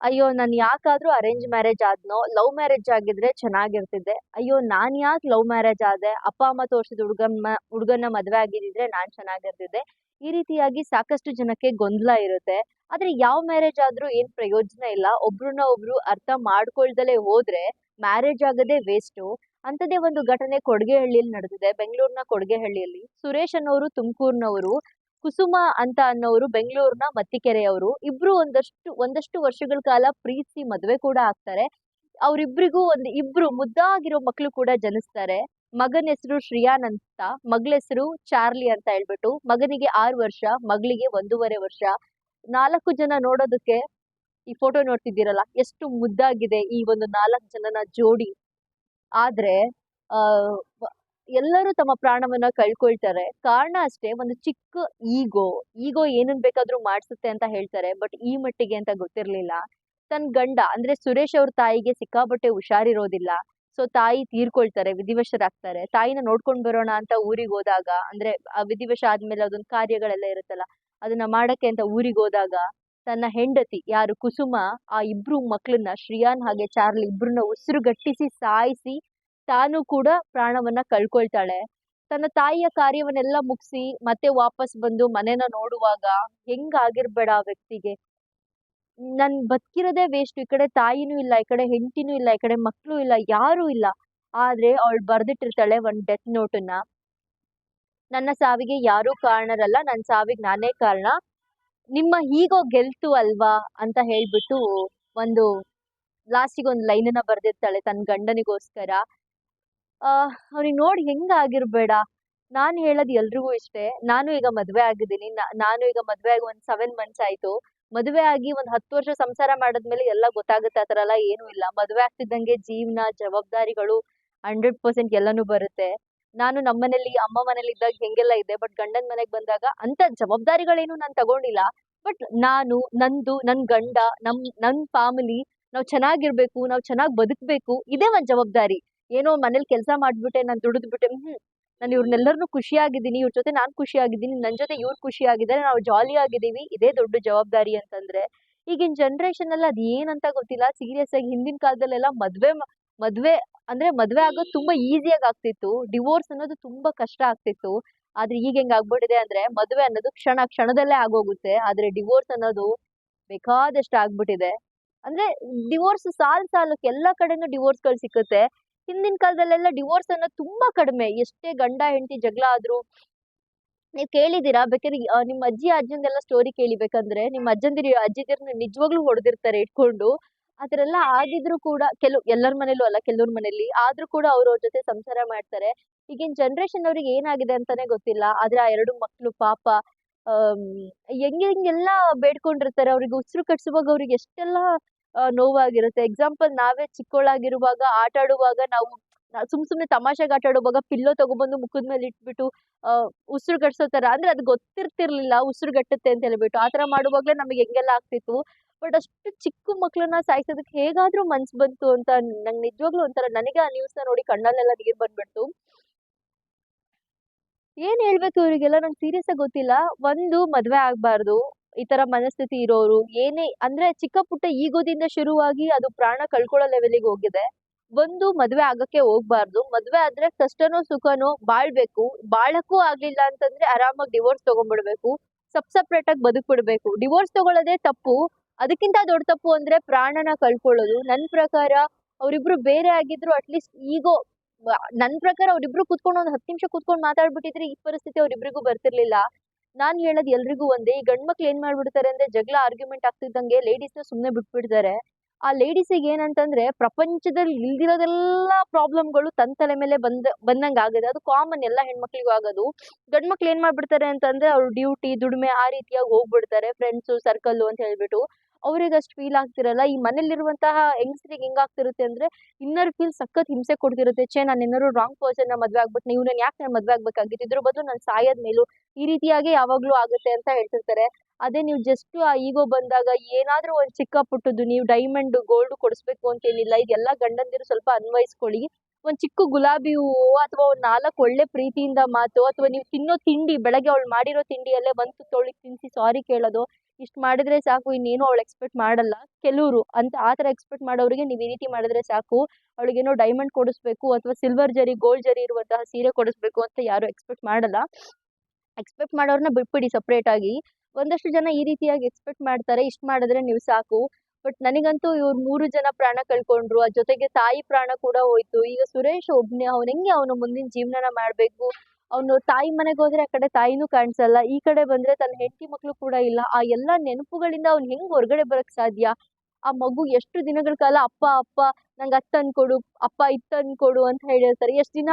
ಅಯ್ಯೋ, ನಾನು ಯಾಕಾದರೂ ಅರೇಂಜ್ ಮ್ಯಾರೇಜ್ ಆದ್ನೋ ಲವ್ ಮ್ಯಾರೇಜ್ ಆಗಿದ್ರೆ ಚೆನ್ನಾಗಿರ್ತಿದ್ದೆ ಅಯ್ಯೋ, ನಾನ್ ಯಾಕೆ ಲವ್ ಮ್ಯಾರೇಜ್ ಆದೆ? ಅಪ್ಪ, ಅಮ್ಮ ತೋರ್ಸಿದ ಹುಡುಗನ್ನ ಹುಡುಗನ ಮದ್ವೆ ಆಗಿದ್ದಿದ್ರೆ ನಾನ್ ಚೆನ್ನಾಗಿರ್ತಿದ್ದೆ. ಈ ರೀತಿಯಾಗಿ ಸಾಕಷ್ಟು ಜನಕ್ಕೆ ಗೊಂದಲ ಇರುತ್ತೆ. ಆದ್ರೆ ಯಾವ ಮ್ಯಾರೇಜ್ ಆದ್ರೂ ಏನ್ ಪ್ರಯೋಜನ ಇಲ್ಲ. ಒಬ್ರನ್ನ ಒಬ್ರು ಅರ್ಥ ಮಾಡ್ಕೊಳ್ದಲೇ ಹೋದ್ರೆ ಮ್ಯಾರೇಜ್ ಆಗದೆ ವೇಸ್ಟು ಅಂಥದ್ದೇ ಒಂದು ಘಟನೆ ಕೊಡಗೆಹಳ್ಳಿಯಲ್ಲಿ ನಡೆದಿದೆ. ಬೆಂಗಳೂರಿನ ಕೊಡಗೆಹಳ್ಳಿಯಲ್ಲಿ. ಸುರೇಶ್ ಅನ್ನೋರು ತುಮಕೂರಿನವರು. ಕುಸುಮ ಅಂತ ಅನ್ನೋರು ಬೆಂಗಳೂರಿನ ಮತ್ತಿಕೆರೆಯವರು. ಇಬ್ರು ಒಂದಷ್ಟು ಒಂದಷ್ಟು ವರ್ಷಗಳ ಕಾಲ ಪ್ರೀತಿಸಿ ಮದುವೆ ಕೂಡ ಆಗ್ತಾರೆ. ಅವರಿಬ್ರಿಗೂ ಒಂದು ಇಬ್ರು ಮುದ್ದಾಗಿರೋ ಮಕ್ಕಳು ಕೂಡ ಜನಿಸ್ತಾರೆ. ಮಗನ ಹೆಸರು ಶ್ರಿಯಾನ್ ಅಂತ, ಮಗಳ ಹೆಸರು ಚಾರ್ಲಿ ಅಂತ ಹೇಳ್ಬಿಟ್ಟು, ಮಗನಿಗೆ ಆರು ವರ್ಷ, ಮಗಳಿಗೆ ಒಂದೂವರೆ ವರ್ಷ. ನಾಲ್ಕು ಜನ ನೋಡೋದಕ್ಕೆ, ಈ ಫೋಟೋ ನೋಡ್ತಿದ್ದೀರಲ್ಲ, ಎಷ್ಟು ಮುದ್ದಾಗಿದೆ ಈ ಒಂದು ನಾಲ್ಕು ಜನನ ಜೋಡಿ. ಆದ್ರೆ, ಆ ಎಲ್ಲರೂ ತಮ್ಮ ಪ್ರಾಣವನ್ನ ಕಳ್ಕೊಳ್ತಾರೆ. ಕಾರಣ ಅಷ್ಟೇ, ಒಂದು ಚಿಕ್ಕ ಈಗೋ ಈಗೋ ಏನನ್ ಬೇಕಾದ್ರೂ ಮಾಡ್ಸುತ್ತೆ ಅಂತ ಹೇಳ್ತಾರೆ, ಬಟ್ ಈ ಮಟ್ಟಿಗೆ ಅಂತ ಗೊತ್ತಿರ್ಲಿಲ್ಲ. ತನ್ನ ಗಂಡ, ಅಂದ್ರೆ ಸುರೇಶ್ ಅವ್ರ ತಾಯಿಗೆ ಸಿಕ್ಕಾಪಟ್ಟೆ ಹುಷಾರಿರೋದಿಲ್ಲ. ಸೊ, ತಾಯಿ ತೀರ್ಕೊಳ್ತಾರೆ, ವಿಧಿವಶರಾಗ್ತಾರೆ. ತಾಯಿನ ನೋಡ್ಕೊಂಡ್ ಬರೋಣ ಅಂತ ಊರಿಗೆ ಹೋದಾಗ, ಅಂದ್ರೆ ಆ ವಿಧಿವಶ ಆದ್ಮೇಲೆ ಅದೊಂದು ಕಾರ್ಯಗಳೆಲ್ಲ ಇರುತ್ತಲ್ಲ, ಅದನ್ನ ಮಾಡಕ್ಕೆ ಅಂತ ಊರಿಗೆ ಹೋದಾಗ, ತನ್ನ ಹೆಂಡತಿ, ಯಾರು ಕುಸುಮ, ಆ ಇಬ್ರು ಮಕ್ಳನ್ನ, ಶ್ರೀಯಾನ್ ಹಾಗೆ ಚಾರ್ಲಿ ಇಬ್ರನ್ನ ಉಸಿರುಗಟ್ಟಿಸಿ, ಸಾಯಿಸಿ ತಾನು ಕೂಡ ಪ್ರಾಣವನ್ನ ಕಳ್ಕೊಳ್ತಾಳೆ. ತನ್ನ ತಾಯಿಯ ಕಾರ್ಯವನ್ನೆಲ್ಲ ಮುಗಿಸಿ ಮತ್ತೆ ವಾಪಸ್ ಬಂದು ಮನೆನ ನೋಡುವಾಗ ಹೆಂಗಾಗಿರ್ಬೇಡ ಆ ವ್ಯಕ್ತಿಗೆ. ನನ್ ಬದುಕಿರೋದೇ ವೇಸ್ಟ್ ಈ ಕಡೆ ತಾಯಿನೂ ಇಲ್ಲ, ಈ ಕಡೆ ಹೆಂಡತಿನೂ ಇಲ್ಲ, ಈ ಕಡೆ ಮಕ್ಳು ಇಲ್ಲ, ಯಾರೂ ಇಲ್ಲ. ಆದ್ರೆ ಅವಳು ಬರ್ದಿಟ್ಟಿರ್ತಾಳೆ ಒಂದ್ ಡೆತ್ ನೋಟನ್ನ ನನ್ನ ಸಾವಿಗೆ ಯಾರೂ ಕಾರಣರಲ್ಲ ನನ್ನ ಸಾವಿಗೆ ನಾನೇ ಕಾರಣ. ನಿಮ್ಮ ಹೀಗೋ ಗೆಲ್ತು ಅಲ್ವಾ ಅಂತ ಹೇಳ್ಬಿಟ್ಟು ಒಂದು ಲಾಸ್ಟಿಗೆ ಒಂದು ಲೈನನ್ನ ಬರ್ದಿರ್ತಾಳೆ ತನ್ನ ಗಂಡನಿಗೋಸ್ಕರ. ಅವ್ನಿಗೆ ನೋಡಿ ಹೆಂಗ್ ಆಗಿರ್ಬೇಡ. ನಾನ್ ಹೇಳದ್ ಎಲ್ರಿಗೂ ಇಷ್ಟೇ, ನಾನು ಈಗ ಮದ್ವೆ ಆಗಿದ್ದೀನಿ. ನಾನು ಈಗ ಮದ್ವೆ ಆಗಿ ಒಂದ್ ಸೆವೆನ್ ಮಂತ್ಸ್ ಆಯ್ತು. ಮದ್ವೆ ಆಗಿ ಒಂದ್ ಹತ್ತು ವರ್ಷ ಸಂಸಾರ ಮಾಡಿದ್ಮೇಲೆ ಎಲ್ಲ ಗೊತ್ತಾಗುತ್ತೆ ಆತರ ಎಲ್ಲ ಏನೂ ಇಲ್ಲ. ಮದ್ವೆ ಆಗ್ತಿದ್ದಂಗೆ ಜೀವನ, ಜವಾಬ್ದಾರಿಗಳು ಹಂಡ್ರೆಡ್ ಪರ್ಸೆಂಟ್ ಎಲ್ಲಾನು ಬರುತ್ತೆ. ನಾನು ನಮ್ಮನೇಲಿ ಅಮ್ಮ ಮನೇಲಿ ಇದ್ದಾಗ ಹೆಂಗೆಲ್ಲ ಇದೆ ಬಟ್ ಗಂಡನ್ ಮನೆಗೆ ಬಂದಾಗ ಅಂತ ಜವಾಬ್ದಾರಿಗಳೇನು ನಾನ್ ತಗೊಂಡಿಲ್ಲ. ಬಟ್ ನಾನು, ನಂದು, ನನ್ ಗಂಡ, ನಮ್, ನನ್ ಫ್ಯಾಮಿಲಿ ನಾವ್ ಚೆನ್ನಾಗಿರ್ಬೇಕು, ನಾವ್ ಚೆನ್ನಾಗ್ ಬದುಕ್ಬೇಕು, ಇದೇ ಒಂದ್ ಜವಾಬ್ದಾರಿ. ಏನೋ ಮನೇಲಿ ಕೆಲಸ ಮಾಡ್ಬಿಟ್ಟೆ, ನಾನು ದುಡಿದ್ಬಿಟ್ಟೆ, ಹ್ಮ್, ನಾನು ಇವ್ರನ್ನೆಲ್ಲರನ್ನೂ ಖುಷಿಯಾಗಿದ್ದೀನಿ, ಇವ್ರ ಜೊತೆ ನಾನು ಖುಷಿಯಾಗಿದ್ದೀನಿ ನನ್ನ ಜೊತೆ ಇವ್ರು ಖುಷಿಯಾಗಿದ್ದಾರೆ, ನಾವು ಜಾಲಿ ಆಗಿದ್ದೀವಿ ಇದೇ ದೊಡ್ಡ ಜವಾಬ್ದಾರಿ ಅಂತಂದ್ರೆ, ಈಗಿನ ಜನರೇಷನ್ ಅಲ್ಲಿ ಅದ್ ಏನಂತ ಗೊತ್ತಿಲ್ಲ ಸೀರಿಯಸ್ ಆಗಿ ಹಿಂದಿನ ಕಾಲದಲ್ಲೆಲ್ಲ ಮದ್ವೆ ಮದುವೆ ಮದ್ವೆ ಅಂದ್ರೆ ಮದ್ವೆ ಆಗೋದು ತುಂಬಾ ಈಸಿಯಾಗಿ ಆಗ್ತಿತ್ತು ಡಿವೋರ್ಸ್ ಅನ್ನೋದು ತುಂಬಾ ಕಷ್ಟ ಆಗ್ತಿತ್ತು, ಆದ್ರೆ ಈಗ ಹೆಂಗ್ ಆಗ್ಬಿಟ್ಟಿದೆ ಅಂದ್ರೆ ಮದುವೆ ಅನ್ನೋದು ಕ್ಷಣ ಕ್ಷಣದಲ್ಲೇ ಆಗೋಗುತ್ತೆ, ಆದ್ರೆ ಡಿವೋರ್ಸ್ ಅನ್ನೋದು ಬೇಕಾದಷ್ಟು ಆಗ್ಬಿಟ್ಟಿದೆ, ಅಂದ್ರೆ ಡಿವೋರ್ಸ್ ಸಾಲು ಸಾಲಕ್ಕೆ ಎಲ್ಲ ಕಡೆನೂ ಡಿವೋರ್ಸ್ಗಳು ಸಿಕ್ಕುತ್ತೆ ಹಿಂದಿನ ಕಾಲದಲ್ಲೆಲ್ಲ ಡಿವೋರ್ಸ್ ಅನ್ನೋದು ತುಂಬಾ ಕಡಿಮೆ. ಎಷ್ಟೇ ಗಂಡ ಹೆಂಡತಿ ಜಗಳ ಆದ್ರೂ. ನೀವು ಕೇಳಿದೀರಾ ಬೇಕಾದ್ರೆ ಆ, ನಿಮ್ಮ ಅಜ್ಜಿ ಅಜ್ಜಂದೆಲ್ಲ ಸ್ಟೋರಿ ಕೇಳಿಬೇಕಂದ್ರೆ ನಿಮ್ಮ ಅಜ್ಜಂದಿರು ಅಜ್ಜಿದಿರ್ನ ನಿಜವಾಗ್ಲೂ ಹೊಡೆದಿರ್ತಾರೆ ಇಟ್ಕೊಂಡು. ಎಲ್ಲ ಆಗಿದ್ರು ಕೂಡ ಕೆಲವು ಎಲ್ಲರ ಮನೇಲೂ ಅಲ್ಲ ಕೆಲವ್ರ ಮನೇಲಿ. ಆದ್ರೂ ಕೂಡ ಅವ್ರ ಜೊತೆ ಸಂಸಾರ ಮಾಡ್ತಾರೆ. ಈಗಿನ ಜನರೇಷನ್ ಅವ್ರಿಗೆ ಏನಾಗಿದೆ ಅಂತಾನೆ ಗೊತ್ತಿಲ್ಲ. ಆದ್ರೆ ಆ ಎರಡು ಮಕ್ಳು ಪಾಪ ಹೆಂಗ್ ಹೆಂಗೆಲ್ಲ ಬೇಡ್ಕೊಂಡಿರ್ತಾರೆ. ಅವ್ರಿಗೆ ಉಸಿರು ಕಟ್ಸುವಾಗ ಅವ್ರಿಗೆ ಎಷ್ಟೆಲ್ಲ ಆ, ನೋವಾಗಿರುತ್ತೆ. ಎಕ್ಸಾಂಪಲ್ ನಾವೇ ಚಿಕ್ಕವಳಾಗಿರುವಾಗ ಆಟ ಆಡುವಾಗ ನಾವು ಸುಮ್ ಸುಮ್ನೆ ತಮಾಷೆಗೆ ಆಟ ಆಡುವಾಗ ಪಿಲ್ಲೋ ತಗೊಬಂದು ಮುಖದ ಮೇಲೆ ಇಟ್ಬಿಟ್ಟು ಆ, ಉಸಿರು ಗಟ್ಸೋ ತರ ಅಂದ್ರೆ ಅದು ಗೊತ್ತಿರ್ತಿರ್ಲಿಲ್ಲ ಉಸಿರು ಗಟ್ಟುತ್ತೆ ಅಂತ ಹೇಳ್ಬಿಟ್ಟು. ಆತರ ಮಾಡುವಾಗ್ಲೇ ನಮಗೆ ಹೆಂಗೆಲ್ಲ ಆಗ್ತಿತ್ತು. ಬಟ್ ಅಷ್ಟು ಚಿಕ್ಕ ಮಕ್ಕಳನ್ನ ಸಾಯಿಸೋದಕ್ಕೆ ಹೇಗಾದ್ರೂ ಮನ್ಸ್ ಬಂತು ಅಂತ ನಂಗೆ ನಿಜವಾಗ್ಲೂ ಒಂಥರ ನನಗೆ ಆ ನ್ಯೂಸ್ ನೋಡಿ ಕಣ್ಣಲ್ಲೆಲ್ಲ ನೀರ್ ಬಂದ್ಬಿಡ್ತು. ಏನ್ ಹೇಳ್ಬೇಕು ಇವರಿಗೆಲ್ಲ ನಂಗೆ ಸೀರಿಯಸ್ ಆಗಿ ಗೊತ್ತಿಲ್ಲ. ಒಂದು ಮದ್ವೆ ಆಗ್ಬಾರ್ದು. ಈ ತರ ಮನಸ್ಥಿತಿ ಇರೋರು, ಏನೇ ಅಂದ್ರೆ ಚಿಕ್ಕ ಪುಟ್ಟ ಈಗೋದಿಂದ ಶುರುವಾಗಿ ಅದು ಪ್ರಾಣ ಕಳ್ಕೊಳ್ಳೋ ಲೆವೆಲಿಗೆ ಹೋಗಿದೆ. ಒಂದು ಮದ್ವೆ ಆಗಕ್ಕೆ ಹೋಗ್ಬಾರ್ದು. ಮದ್ವೆ ಆದ್ರೆ ಕಷ್ಟನೋ ಸುಖನೋ ಬಾಳ್ಬೇಕು. ಬಾಳಕ್ಕೂ ಆಗ್ಲಿಲ್ಲ ಅಂತಂದ್ರೆ ಆರಾಮಾಗಿ ಡಿವೋರ್ಸ್ ತಗೊಂಡ್ಬಿಡ್ಬೇಕು. ಸಬ್ ಸಪ್ರೇಟ್ ಆಗಿ ಬದುಕ್ಬಿಡ್ಬೇಕು. ಡಿವೋರ್ಸ್ ತಗೊಳ್ಳೋದೇ ತಪ್ಪು. ಅದಕ್ಕಿಂತ ದೊಡ್ಡ ತಪ್ಪು ಅಂದ್ರೆ ಪ್ರಾಣನ ಕಳ್ಕೊಳ್ಳೋದು. ನನ್ ಪ್ರಕಾರ ಅವರಿಬ್ರು ಬೇರೆ ಆಗಿದ್ರು ಅಟ್ಲೀಸ್ಟ್ ಈಗೋ, ನನ್ ಪ್ರಕಾರ ಅವ್ರಿಬ್ರು ಕುತ್ಕೊಂಡು ಒಂದ್ ಹತ್ತು ನಿಮಿಷ ಕುತ್ಕೊಂಡು ಮಾತಾಡ್ಬಿಟ್ಟಿದ್ರೆ ಈ ಪರಿಸ್ಥಿತಿ ಅವ್ರಿಬ್ರಿಗೂ ಬರ್ತಿರ್ಲಿಲ್ಲ. ನಾನ್ ಹೇಳೋದು ಎಲ್ರಿಗೂ ಒಂದೇ, ಈ ಗಂಡ್ ಮಕ್ಳು ಏನ್ ಮಾಡ್ಬಿಡ್ತಾರೆ ಅಂದ್ರೆ ಜಗಳ ಆರ್ಗ್ಯುಮೆಂಟ್ ಆಗ್ತಿದ್ದಂಗೆ ಲೇಡೀಸ್ ಸುಮ್ಮನೆ ಬಿಟ್ಬಿಡ್ತಾರೆ. ಆ ಲೇಡೀಸಿಗೆ ಏನಂತಂದ್ರೆ ಪ್ರಪಂಚದಲ್ಲಿ ಇಲ್ದಿರೋದೆಲ್ಲ ಪ್ರಾಬ್ಲಮ್ಗಳು ತನ್ ತಲೆ ಮೇಲೆ ಬಂದ, ಬಂದಂಗೆ ಆಗಿದೆ. ಅದು ಕಾಮನ್ ಎಲ್ಲ ಹೆಣ್ಮಕ್ಳಿಗೂ ಆಗೋದು. ಗಂಡ್ ಮಕ್ಳು ಏನ್ ಮಾಡ್ಬಿಡ್ತಾರೆ ಅಂತಂದ್ರೆ ಅವ್ರು ಡ್ಯೂಟಿ ದುಡಿಮೆ ಆ ರೀತಿಯಾಗಿ ಹೋಗ್ಬಿಡ್ತಾರೆ. ಫ್ರೆಂಡ್ಸ್ ಸರ್ಕಲ್ ಅಂತ ಹೇಳ್ಬಿಟ್ಟು. ಅವ್ರಿಗೆ ಅಷ್ಟು ಫೀಲ್ ಆಗ್ತಿರಲ್ಲ. ಈ ಮನೇಲಿರುವಂತಹ ಹೆಂಗಸ್ರಿಗೆ ಹೆಂಗ್ ಆಗ್ತಿರುತ್ತೆ ಅಂದ್ರೆ ಇನ್ನರ್ ಫೀಲ್ ಸಖತ್ ಹಿಂಸೆ ಕೊಡ್ತಿರುತ್ತೆ. ಛೇ, ನಾನು ಏನಾದ್ರು ರಾಂಗ್ ಪರ್ಸನ್ ಮದುವೆ ಆಗ್ಬಿಟ್ಟು ನೀವು ನಾನು ಯಾಕೆ ನಾನು ಮದುವೆ ಆಗ್ಬೇಕಾಗಿತ್ತು? ಇದ್ರ ಬದಲು ನಾನು ಸಾಯೋದ್ ಮೇಲೂ. ಈ ರೀತಿಯಾಗಿ ಯಾವಾಗಲೂ ಆಗುತ್ತೆ ಅಂತ ಹೇಳ್ತಿರ್ತಾರೆ. ಅದೇ ನೀವು ಜಸ್ಟ್ ಆ ಈಗೋ ಬಂದಾಗ ಏನಾದ್ರೂ ಒಂದ್ ಚಿಕ್ಕ ಪುಟ್ಟದ್ದು, ನೀವು ಡೈಮಂಡ್ ಗೋಲ್ಡ್ ಕೊಡಿಸ್ಬೇಕು ಅಂತ ಏನಿಲ್ಲ ಇದೆಲ್ಲ ಗಂಡಂದಿರು ಸ್ವಲ್ಪ ಅನ್ವಯಿಸ್ಕೊಳ್ಳಿ. ಒಂದ್ ಚಿಕ್ಕ ಗುಲಾಬಿ ಹೂವು ಅಥವಾ ಒಂದ್ ನಾಲ್ಕು ಒಳ್ಳೆ ಪ್ರೀತಿಯಿಂದ ಮಾತು ಅಥವಾ ನೀವು ತಿನ್ನೋ ತಿಂಡಿ, ಬೆಳಗ್ಗೆ ಅವಳು ಮಾಡಿರೋ ತಿಂಡಿಯಲ್ಲೇ ಒಂದು ತೊಳಿ ತಿನ್ಸಿ ಸಾರಿ ಕೇಳೋದು. ಇಷ್ಟು ಮಾಡಿದ್ರೆ ಸಾಕು, ಇನ್ನೇನು ಅವಳು ಎಕ್ಸ್ಪೆಕ್ಟ್ ಮಾಡಲ್ಲ. ಕೆಲವರು ಅಂತ ಆ ಥರ ಎಕ್ಸ್ಪೆಕ್ಟ್ ಮಾಡೋರಿಗೆ ನೀವು ಈ ರೀತಿ ಮಾಡಿದ್ರೆ ಸಾಕು ಅವಳಿಗೇನೋ ಡೈಮಂಡ್ ಕೊಡಿಸ್ಬೇಕು ಅಥವಾ ಸಿಲ್ವರ್ ಜರಿ ಗೋಲ್ಡ್ ಜರಿ ಇರುವಂತಹ ಸೀರೆ ಕೊಡಿಸ್ಬೇಕು ಅಂತ ಯಾರು ಎಕ್ಸ್ಪೆಕ್ಟ್ ಮಾಡಲ್ಲ. ಎಕ್ಸ್ಪೆಕ್ಟ್ ಮಾಡೋರನ್ನ ಬಿಟ್ಬಿಡಿ ಸಪ್ರೇಟಾಗಿ ಒಂದಷ್ಟು ಜನ ಈ ರೀತಿಯಾಗಿ ಎಕ್ಸ್ಪೆಕ್ಟ್ ಮಾಡ್ತಾರೆ, ಇಷ್ಟು ಮಾಡಿದ್ರೆ ನೀವು ಸಾಕು. ಬಟ್ ನನಗಂತೂ ಇವ್ರು ಮೂರು ಜನ ಪ್ರಾಣ ಕಳ್ಕೊಂಡ್ರು ಅದ್ರ ಜೊತೆಗೆ ತಾಯಿ ಪ್ರಾಣ ಕೂಡ ಹೋಯ್ತು. ಈಗ ಸುರೇಶ್ ಒಬ್ನೇ, ಅವ್ನು ಹೆಂಗೆ ಅವನು ಮುಂದಿನ ಜೀವನನ ಮಾಡಬೇಕು? ಅವನು ತಾಯಿ ಮನೆಗೆ ಹೋದ್ರೆ ಆ ಕಡೆ ತಾಯಿನೂ ಕಾಣಿಸಲ್ಲ, ಈ ಕಡೆ ಬಂದ್ರೆ ತನ್ನ ಹೆಂಡತಿ ಮಕ್ಕಳು ಕೂಡ ಇಲ್ಲ. ಆ ಎಲ್ಲ ನೆನಪುಗಳಿಂದ ಅವ್ನು ಹೆಂಗ್ ಹೊರಗಡೆ ಬರಕ್ ಸಾಧ್ಯ? ಆ ಮಗು ಎಷ್ಟು ದಿನಗಳ ಕಾಲ ಅಪ್ಪ ಅಪ್ಪ, ನಂಗೆ ಅತ್ತನ್ ತಂದ್ಕೊಡು ಅಪ್ಪ ಇತ್ತನ್ ತಂದ್ಕೊಡು ಅಂತ ಹೇಳಿರ್ತಾರೆ. ಎಷ್ಟು ದಿನ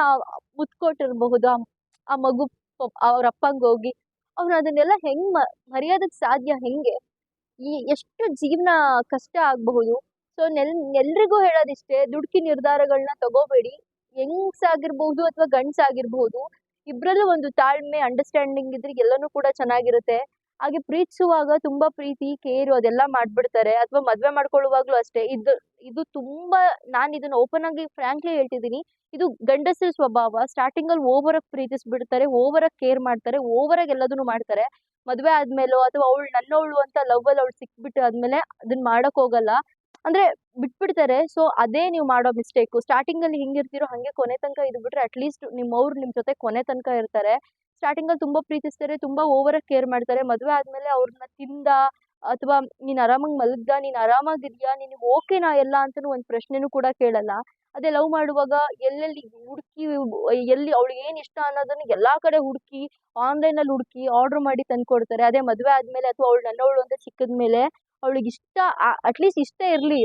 ಮುದ್ಕೊಟ್ಟಿರ್ಬಹುದು ಆ ಮಗು ಅವ್ರ ಅಪ್ಪಂಗೆ ಹೋಗಿ. ಅವನು ಅದನ್ನೆಲ್ಲ ಹೆಂಗ್ ಮ ಮರೆಯೋದಕ್ಕೆ ಸಾಧ್ಯ ಹೆಂಗೆ? ಈ ಎಷ್ಟು ಜೀವನ ಕಷ್ಟ ಆಗಬಹುದು. ಸೊ, ನೆಲ್, ಎಲ್ರಿಗೂ ಹೇಳೋದಿಷ್ಟೇ ದುಡುಕಿ ನಿರ್ಧಾರಗಳನ್ನ ತಗೋಬೇಡಿ. ಹೆಂಗ್ಸಾಗಿರ್ಬಹುದು ಅಥವಾ ಗಂಡ್ಸಾಗಿರ್ಬಹುದು ಇಬ್ಬರಲ್ಲೂ ಒಂದು ತಾಳ್ಮೆ ಅಂಡರ್ಸ್ಟ್ಯಾಂಡಿಂಗ್ ಇದ್ರೆ ಎಲ್ಲನೂ ಕೂಡ ಚೆನ್ನಾಗಿರುತ್ತೆ. ಹಾಗೆ ಪ್ರೀತಿಸುವಾಗ ತುಂಬಾ ಪ್ರೀತಿ ಕೇರು ಅದೆಲ್ಲ ಮಾಡ್ಬಿಡ್ತಾರೆ. ಅಥವಾ ಮದುವೆ ಮಾಡ್ಕೊಳ್ಳುವಾಗ್ಲೂ ಅಷ್ಟೇ. ಇದು ಇದು ತುಂಬಾ ನಾನು ಇದನ್ನ ಓಪನ್ ಆಗಿ ಫ್ರಾಂಕ್ಲಿ ಹೇಳ್ತಿದ್ದೀನಿ. ಇದು ಗಂಡಸರ ಸ್ವಭಾವ. ಸ್ಟಾರ್ಟಿಂಗ್ ಅಲ್ಲಿ ಓವರ್ ಆಗಿ ಪ್ರೀತಿಸ್ಬಿಡ್ತಾರೆ ಓವರ್ ಆಗಿ ಕೇರ್ ಮಾಡ್ತಾರೆ ಓವರ್ ಆಗಿ ಎಲ್ಲದನ್ನು ಮಾಡ್ತಾರೆ. ಮದುವೆ ಆದ್ಮೇಲೋ ಅಥವಾ ಅವಳು ನನ್ನವಳು ಅಂತ ಲವ್ ಅಲ್ಲಿ ಅವಳು ಸಿಕ್ಬಿಟ್ಟು ಆದ್ಮೇಲೆ ಅದನ್ನ ಮಾಡಕ್ ಹೋಗಲ್ಲ. ಅಂದ್ರೆ ಬಿಟ್ಬಿಡ್ತಾರೆ. ಸೊ ಅದೇ ನೀವು ಮಾಡೋ ಮಿಸ್ಟೇಕು ಸ್ಟಾರ್ಟಿಂಗ್ ಅಲ್ಲಿ ಹಿಂಗಿರ್ತೀರೋ ಹಂಗೆ ಕೊನೆ ತನಕ ಇದು ಬಿಟ್ಟರೆ ಅಟ್ಲೀಸ್ಟ್ ನಿಮ್ಮವ್ರು ನಿಮ್ ಜೊತೆ ಕೊನೆ ತನಕ ಇರ್ತಾರೆ. ಸ್ಟಾರ್ಟಿಂಗ್ ಅಲ್ಲಿ ತುಂಬಾ ಪ್ರೀತಿಸ್ತಾರೆ, ತುಂಬಾ ಓವರ್ ಆಗಿ ಕೇರ್ ಮಾಡ್ತಾರೆ. ಮದುವೆ ಆದ್ಮೇಲೆ ಅವ್ರನ್ನ ತಿಂದ ಅಥವಾ ನೀನ್ ಆರಾಮಾಗಿ ಮಲಗ್ದ ನೀನ್ ಆರಾಮಾಗಿದ್ಯಾ ನಿನಗೆ ಓಕೆನಾ ಎಲ್ಲ ಅಂತಲೂ ಒಂದ್ ಪ್ರಶ್ನೆನೂ ಕೂಡ ಕೇಳಲ್ಲ. ಅದೇ ಲವ್ ಮಾಡುವಾಗ ಎಲ್ಲೆಲ್ಲಿ ಹುಡುಕಿ ಎಲ್ಲಿ ಅವಳಿಗೆ ಏನ್ ಇಷ್ಟ ಅನ್ನೋದನ್ನ ಎಲ್ಲಾ ಕಡೆ ಹುಡುಕಿ ಆನ್ಲೈನ್ ಅಲ್ಲಿ ಹುಡುಕಿ ಆರ್ಡರ್ ಮಾಡಿ ತಂದ್ಕೊಡ್ತಾರೆ. ಅದೇ ಮದುವೆ ಆದ್ಮೇಲೆ ಅಥವಾ ಅವಳು ನನ್ನವಳು ಅಂತ ಸಿಕ್ಕಿದ್ಮೇಲೆ ಅವಳಿಗೆ ಇಷ್ಟ ಅಟ್ಲೀಸ್ಟ್ ಇಷ್ಟ ಇರ್ಲಿ.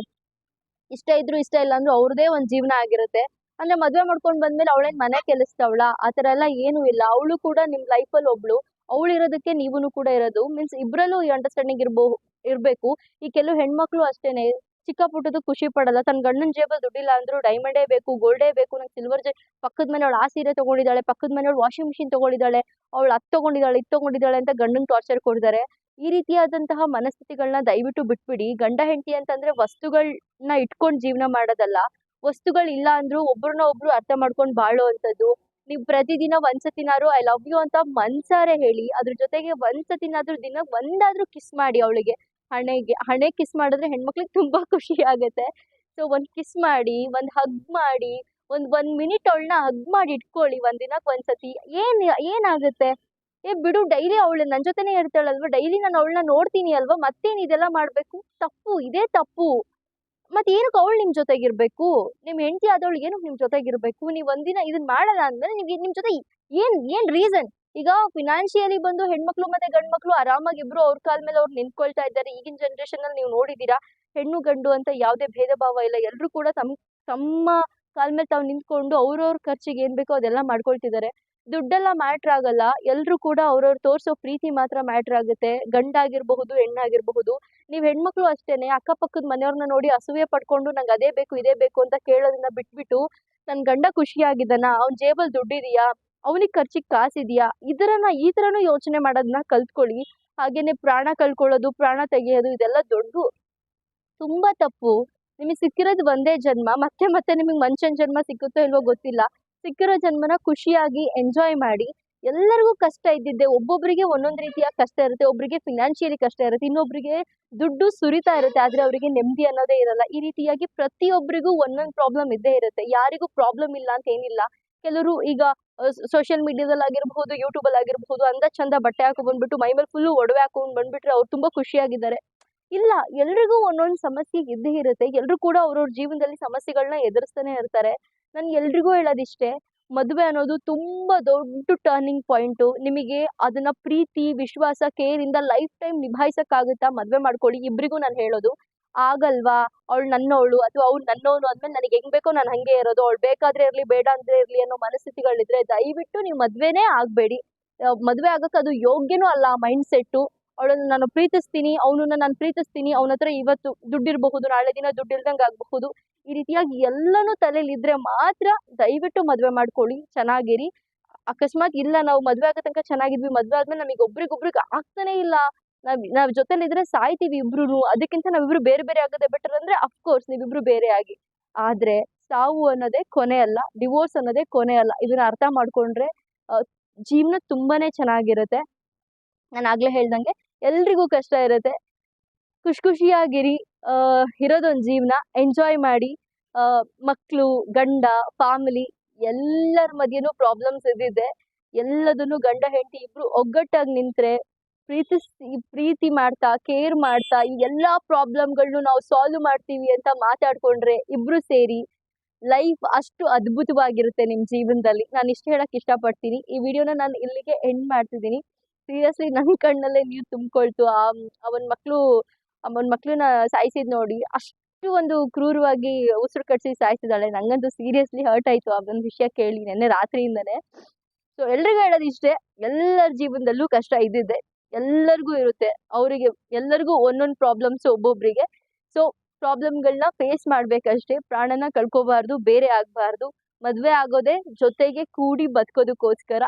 ಇಷ್ಟ ಇದ್ರು ಇಷ್ಟ ಇಲ್ಲ ಅಂದ್ರೂ ಅವ್ರದೇ ಒಂದ್ ಜೀವನ ಆಗಿರುತ್ತೆ. ಅಂದ್ರೆ ಮದ್ವೆ ಮಾಡ್ಕೊಂಡ್ ಬಂದ್ಮೇಲೆ ಅವಳೇನ್ ಮನೆ ಕೆಲಸದವಳ? ಆ ಥರ ಎಲ್ಲ ಏನೂ ಇಲ್ಲ. ಅವಳು ಕೂಡ ನಿಮ್ ಲೈಫಲ್ಲಿ ಒಬ್ಳು. ಅವಳು ಇರೋದಕ್ಕೆ ನೀವೂ ಕೂಡ ಇರೋದು. ಮೀನ್ಸ್ ಇಬ್ರಲ್ಲೂ ಈ ಅಂಡರ್ಸ್ಟ್ಯಾಂಡಿಂಗ್ ಇರ್ಬೋ, ಇರ್ಬೇಕು. ಈ ಕೆಲವು ಹೆಣ್ಮಕ್ಳು ಅಷ್ಟೇನೆ. ಚಿಕ್ಕ ಪುಟ್ಟದ್ದು ಖುಷಿ ಪಡಲ್ಲ. ತನ್ನ ಗಂಡನ ಜೇಬಲ್ಲಿ ದುಡ್ಡಿಲ್ಲ ಅಂದ್ರೂ ಡೈಮಂಡೇ ಬೇಕು ಗೋಲ್ಡೇ ಬೇಕು, ನಂಗೆ ಸಿಲ್ವರ್ ಜೇ, ಪಕ್ಕದ ಮನೆ ಅವಳು ಆ ಸೀರೆ ತೊಗೊಂಡಿದ್ದಾಳೆ, ಪಕ್ಕದ ಮನೆಯವಳು ವಾಷಿಂಗ್ ಮಿಷಿನ್ ತಗೊಂಡಿದ್ದಾಳೆ, ಅವಳು ಅದು ತಗೊಂಡಿದ್ದಾಳೆ, ಇದು ತಗೊಂಡಿದ್ದಾಳೆ ಅಂತ ಗಂಡನ್ ಟಾರ್ಚರ್ ಕೊಡ್ತಾರೆ. ಈ ರೀತಿಯಾದಂತಹ ಮನಸ್ಥಿತಿಗಳನ್ನ ದಯವಿಟ್ಟು ಬಿಟ್ಬಿಡಿ. ಗಂಡ, ಹೆಂಡತಿ ಅಂತಂದ್ರೆ ವಸ್ತುಗಳನ್ನ ಇಟ್ಕೊಂಡು ಜೀವನ ಮಾಡೋದಲ್ಲ. ವಸ್ತುಗಳು ಇಲ್ಲ ಅಂದ್ರೂ ಒಬ್ರನ್ನ ಒಬ್ರು ಅರ್ಥ ಮಾಡ್ಕೊಂಡು ಬಾಳೋ ನೀವು ಪ್ರತಿದಿನ ಒಂದ್ಸತಿನಾದ್ರು ಐ ಲವ್ ಯು ಅಂತ ಮನ್ಸಾರೆ ಹೇಳಿ, ಅದ್ರ ಜೊತೆಗೆ ಒಂದ್ಸತಿನಾದ್ರೂ ದಿನ ಒಂದಾದ್ರೂ ಕಿಸ್ ಮಾಡಿ ಅವಳಿಗೆ. ಹಣೆಗೆ, ಹಣೆ ಕಿಸ್ ಮಾಡಿದ್ರೆ ಹೆಣ್ಮಕ್ಳಿಗೆ ತುಂಬಾ ಖುಷಿ ಆಗುತ್ತೆ. ಸೊ, ಒಂದ್ ಕಿಸ್ ಮಾಡಿ, ಒಂದ್ ಹಗ್ ಮಾಡಿ, ಒಂದ್ ಒಂದ್ ಮಿನಿಟ್ ಅವಳನ್ನ ಹಗ್ ಮಾಡಿ ಇಟ್ಕೊಳ್ಳಿ ಒಂದ್ ದಿನಕ್ಕೆ ಒಂದ್ಸತಿ. ಏನ್, ಏನಾಗುತ್ತೆ? ಏ ಬಿಡು, ಡೈಲಿ ಅವಳು ನನ್ನ ಜೊತೆನೇ ಇರ್ತಾಳಲ್ವ? ಡೈಲಿ ನಾನು ಅವಳನ್ನ ನೋಡ್ತೀನಿ ಅಲ್ವಾ? ಮತ್ತೇನ್ ಇದೆಲ್ಲ ಮಾಡ್ಬೇಕು? ತಪ್ಪು, ಇದೇ ತಪ್ಪು. ಮತ್ತೆ ಏನಕ್ಕೆ ಅವಳು ನಿಮ್ ಜೊತೆಗಿರಬೇಕು? ನಿಮ್ ಹೆಂಡತಿ ಆದವಳು ಏನಕ್ಕೆ ನಿಮ್ ಜೊತೆಗಿರಬೇಕು? ನೀವ್ ಒಂದಿನ ಇದನ್ನ ಮಾಡಲ್ಲ ಅಂದ್ಮೇಲೆ ನಿಮ್ಗೆ ನಿಮ್ ಜೊತೆ ಏನ್ ಏನ್ ರೀಸನ್ ಈಗ ಫಿನಾನ್ಷಿಯಲಿ ಬಂದು ಹೆಣ್ಮಕ್ಳು ಮತ್ತೆ ಗಂಡ್ ಮಕ್ಕಳು ಆರಾಮಾಗಿ ಇಬ್ರು ಅವ್ರ ಕಾಲ ಮೇಲೆ ಅವ್ರು ನಿಂತ್ಕೊಳ್ತಾ ಇದ್ದಾರೆ. ಈಗಿನ ಜನರೇಷನ್ ಅಲ್ಲಿ ನೀವು ನೋಡಿದೀರಾ ಹೆಣ್ಣು, ಗಂಡು ಅಂತ ಯಾವುದೇ ಭೇದ ಭಾವ ಇಲ್ಲ. ಎಲ್ಲರೂ ಕೂಡ ತಮ್ಮ ತಮ್ಮ ಕಾಲ ಮೇಲೆ ತಾವು ನಿಂತ್ಕೊಂಡು ಅವ್ರವ್ರ ಖರ್ಚಿಗೆ ಏನ್ ಬೇಕೋ ಅದೆಲ್ಲ ಮಾಡ್ಕೊಳ್ತಿದ್ದಾರೆ. ದುಡ್ಡೆಲ್ಲ ಮ್ಯಾಟ್ರ್ ಆಗಲ್ಲ. ಎಲ್ಲರೂ ಕೂಡ ಅವ್ರವ್ರು ತೋರ್ಸೋ ಪ್ರೀತಿ ಮಾತ್ರ ಮ್ಯಾಟ್ರ್ ಆಗುತ್ತೆ. ಗಂಡಾಗಿರಬಹುದು, ಹೆಣ್ಣಾಗಿರಬಹುದು. ನೀವು ಹೆಣ್ಮಕ್ಳು ಅಷ್ಟೇನೆ, ಅಕ್ಕಪಕ್ಕದ ಮನೆಯವ್ರನ್ನ ನೋಡಿ ಅಸೂಯೆ ಪಡ್ಕೊಂಡು ನಂಗೆ ಅದೇ ಬೇಕು, ಇದೇ ಬೇಕು ಅಂತ ಕೇಳೋದನ್ನ ಬಿಟ್ಬಿಟ್ಟು ನನ್ ಗಂಡ ಖುಷಿಯಾಗಿದ್ದಾನ ಅವ್ನ ಜೇಬಲ್ ದುಡ್ಡಿದೆಯಾ, ಅವನಿಗೆ ಖರ್ಚಿಗೆ ಕಾಸಿದ್ಯಾ, ಇದರನ್ನ ಈ ಥರನೂ ಯೋಚನೆ ಮಾಡೋದನ್ನ ಕಲ್ತ್ಕೊಳ್ಳಿ. ಹಾಗೇನೆ ಪ್ರಾಣ ಕಳ್ಕೊಳ್ಳೋದು, ಪ್ರಾಣ ತೆಗೆಯೋದು, ಇದೆಲ್ಲ ದೊಡ್ಡ ತುಂಬಾ ತಪ್ಪು. ನಿಮಗೆ ಸಿಕ್ಕಿರೋದು ಒಂದೇ ಜನ್ಮ, ಮತ್ತೆ ಮತ್ತೆ ನಿಮಗೆ ಮನುಷ್ಯನ ಜನ್ಮ ಸಿಕ್ಕುತ್ತೋ ಇಲ್ವೋ ಗೊತ್ತಿಲ್ಲ. ಸಿಕ್ಕಿರೋ ಜನ್ಮನ ಖುಷಿಯಾಗಿ ಎಂಜಾಯ್ ಮಾಡಿ, ಎಲ್ಲರಿಗೂ ಕಷ್ಟ ಇದ್ದಿದ್ದೆ. ಒಬ್ಬೊಬ್ಬರಿಗೆ ಒಂದೊಂದು ರೀತಿಯ ಕಷ್ಟ ಇರುತ್ತೆ. ಒಬ್ಬರಿಗೆ ಫಿನಾನ್ಷಿಯಲಿ ಕಷ್ಟ ಇರುತ್ತೆ. ಇನ್ನೊಬ್ಬರಿಗೆ ದುಡ್ಡು ಸುರಿತಾ ಇರುತ್ತೆ. ಆದ್ರೆ ಅವರಿಗೆ ನೆಮ್ಮದಿ ಅನ್ನೋದೇ ಇರಲ್ಲ. ಈ ರೀತಿಯಾಗಿ ಪ್ರತಿಯೊಬ್ಬರಿಗೂ ಒಂದೊಂದು ಪ್ರಾಬ್ಲಮ್ ಇದ್ದೇ ಇರುತ್ತೆ. ಯಾರಿಗೂ ಪ್ರಾಬ್ಲಮ್ ಇಲ್ಲ ಅಂತ ಏನಿಲ್ಲ. ಕೆಲವರು ಈಗ ಸೋಷಿಯಲ್ ಮೀಡಿಯಾದಲ್ಲಿ ಆಗಿರಬಹುದು ಯೂಟ್ಯೂಬ್ ಅಲ್ಲಿ ಆಗಿರಬಹುದು, ಅಂದ ಚಂದ ಬಟ್ಟೆ ಹಾಕೊಂಡ್ ಬಂದ್ಬಿಟ್ಟು, ಮೈ ಮೇಲೆ ಫುಲ್ಲು ಒಡವೆ ಹಾಕೊಂಡ್ ಬಂದ್ಬಿಟ್ರೆ ಅವ್ರು ತುಂಬಾ ಖುಷಿಯಾಗಿದ್ದಾರೆ. ಇಲ್ಲ, ಎಲ್ರಿಗೂ ಒಂದೊಂದು ಸಮಸ್ಯೆ ಇದ್ದೇ ಇರುತ್ತೆ. ಎಲ್ಲರೂ ಕೂಡ ಅವ್ರವ್ರ ಜೀವನದಲ್ಲಿ ಸಮಸ್ಯೆಗಳನ್ನ ಎದುರಿಸ್ತಾನೆ ಇರ್ತಾರೆ. ನನ್ಗೆ ಎಲ್ರಿಗೂ ಹೇಳೋದಿಷ್ಟೇ, ಮದುವೆ ಅನ್ನೋದು ತುಂಬಾ ದೊಡ್ಡ ಟರ್ನಿಂಗ್ ಪಾಯಿಂಟು ನಿಮಗೆ ಅದನ್ನ ಪ್ರೀತಿ, ವಿಶ್ವಾಸ ಕೇರ್ ಇಂದ ಲೈಫ್ ಟೈಮ್ ನಿಭಾಯಿಸೋಕ್ಕಾಗುತ್ತಾ ಮದ್ವೆ ಮಾಡ್ಕೊಳ್ಳಿ, ಇಬ್ರಿಗೂ ನಾನು ಹೇಳೋದು. ಆಗಲ್ವಾ? ಅವಳು ನನ್ನವಳು ಅಥವಾ ಅವ್ಳು ನನ್ನವನು ಅಂದ್ಮೇಲೆ ನನಗೆ ಹೆಂಗ್ ಬೇಕೋ ನಾನು ಹಂಗೆ ಇರೋದು. ಅವಳು ಬೇಕಾದ್ರೆ ಇರ್ಲಿ, ಬೇಡ ಅಂದ್ರೆ ಇರ್ಲಿ ಅನ್ನೋ ಮನಸ್ಥಿತಿಗಳಿದ್ರೆ ದಯವಿಟ್ಟು ನೀವು ಮದುವೆನೇ ಆಗ್ಬೇಡಿ. ಮದ್ವೆ ಆಗಕ್ಕೆ ಅದು ಯೋಗ್ಯನೂ ಅಲ್ಲ ಮೈಂಡ್ ಸೆಟ್ಟು ಅವಳನ್ನ ನಾನು ಪ್ರೀತಿಸ್ತೀನಿ, ಅವನನ್ನ ನಾನು ಪ್ರೀತಿಸ್ತೀನಿ ಅವನ ಹತ್ರ ಇವತ್ತು ದುಡ್ಡಿರಬಹುದು, ನಾಳೆ ದಿನ ದುಡ್ಡು ಇಲ್ದಂಗೆ ಆಗಬಹುದು. ಈ ರೀತಿಯಾಗಿ ಎಲ್ಲನೂ ತಲೆಯಲ್ಲಿ ಇದ್ರೆ ಮಾತ್ರ ದಯವಿಟ್ಟು ಮದ್ವೆ ಮಾಡ್ಕೊಳ್ಳಿ, ಚೆನ್ನಾಗಿರಿ. ಅಕಸ್ಮಾತ್ ಇಲ್ಲ, ನಾವು ಮದ್ವೆ ಆಗೋ ತನಕ ಚೆನ್ನಾಗಿದ್ವಿ, ಮದ್ವೆ ಆದ್ಮೇಲೆ ನಮಗೆ ಒಬ್ರಿಗೊಬ್ರಿಗೆ ಆಗ್ತಾನೆ ಇಲ್ಲ. ನಾವ್ ನಾವ್ ಜೊತೆಲಿದ್ರೆ ಸಾಯ್ತೀವಿ ಇಬ್ರು ಅದಕ್ಕಿಂತ ನಾವಿಬ್ರು ಬೇರೆ ಬೇರೆ ಆಗದೆ ಬೆಟರ್ ಅಂದ್ರೆ ಅಫ್ಕೋರ್ಸ್ ನೀವಿಬ್ರು ಬೇರೆ ಆಗಿ. ಆದ್ರೆ ಸಾವು ಅನ್ನೋದೇ ಕೊನೆ ಅಲ್ಲ ಡಿವೋರ್ಸ್ ಅನ್ನೋದೇ ಕೊನೆ ಅಲ್ಲ. ಇದನ್ನ ಅರ್ಥ ಮಾಡ್ಕೊಂಡ್ರೆ ಜೀವನ ತುಂಬಾನೇ ಚೆನ್ನಾಗಿರುತ್ತೆ. ನಾನು ಆಗ್ಲೇ ಹೇಳ್ದಂಗೆ ಎಲ್ರಿಗೂ ಕಷ್ಟ ಇರುತ್ತೆ. ಖುಷಿ ಖುಷಿಯಾಗಿರಿ ಇರೋದೊಂದು ಜೀವನ ಎಂಜಾಯ್ ಮಾಡಿ ಮಕ್ಕಳು ಗಂಡ ಫ್ಯಾಮಿಲಿ ಎಲ್ಲರ ಮಧ್ಯೆನೂ ಪ್ರಾಬ್ಲಮ್ಸ್ ಇದ್ದಿದೆ. ಎಲ್ಲದನ್ನು ಗಂಡ, ಹೆಂಡತಿ ಇಬ್ರು ಒಗ್ಗಟ್ಟಾಗಿ ನಿಂತ್ರೆ, ಪ್ರೀತಿಸಿ, ಪ್ರೀತಿ ಮಾಡ್ತಾ ಕೇರ್ ಮಾಡ್ತಾ, ಈ ಎಲ್ಲಾ ಪ್ರಾಬ್ಲಮ್ಗಳನ್ನು ನಾವು ಸಾಲ್ವ್ ಮಾಡ್ತೀವಿ ಅಂತ ಮಾತಾಡ್ಕೊಂಡ್ರೆ ಇಬ್ರು ಸೇರಿ ಲೈಫ್ ಅಷ್ಟು ಅದ್ಭುತವಾಗಿರುತ್ತೆ ನಿಮ್ಮ ಜೀವನದಲ್ಲಿ. ನಾನು ಇಷ್ಟು ಹೇಳಕ್ ಇಷ್ಟಪಡ್ತೀನಿ. ಈ ವಿಡಿಯೋನ ನಾನು ಇಲ್ಲಿಗೆ ಎಂಡ್ ಮಾಡ್ತಿದ್ದೀನಿ. ಸೀರಿಯಸ್ಲಿ ನನ್ನ ಕಣ್ಣಲ್ಲೇ ನೀರು ತುಂಬಿಕೊಳ್ತು. ಆ, ಅವನ ಮಕ್ಕಳು ಅವನ ಮಕ್ಳನ್ನ ಸಾಯಿಸಿದ್ ನೋಡಿ ಅಷ್ಟು ಒಂದು ಕ್ರೂರವಾಗಿ ಉಸಿರು ಕಟ್ಸಿ ಸಾಯಿಸಿದಾಳೆ ನಂಗಂತೂ ಸೀರಿಯಸ್ಲಿ ಹರ್ಟ್ ಆಯ್ತು ಆ ಒಂದು ವಿಷಯ ಕೇಳಿ ನೆನ್ನೆ ರಾತ್ರಿಯಿಂದನೇ. ಸೊ ಎಲ್ರಿಗೂ ಹೇಳೋದು ಇಷ್ಟೇ, ಎಲ್ಲರ ಜೀವನದಲ್ಲೂ ಕಷ್ಟ ಇದ್ದಿದ್ದೆ. ಎಲ್ಲರಿಗೂ ಇರುತ್ತೆ. ಅವರಿಗೆ, ಎಲ್ಲರಿಗೂ ಒಂದೊಂದು ಪ್ರಾಬ್ಲಮ್ಸ್ ಒಬ್ಬೊಬ್ರಿಗೆ. So ಪ್ರಾಬ್ಲಮ್ಗಳನ್ನ face ಮಾಡ್ಬೇಕಷ್ಟೇ. ಪ್ರಾಣನ ಕಳ್ಕೋಬಾರ್ದು, ಬೇರೆ ಆಗಬಾರ್ದು. ಮದುವೆ ಆಗೋದೇ ಜೊತೆಗೆ ಕೂಡಿ ಬದುಕೋದಕ್ಕೋಸ್ಕರ.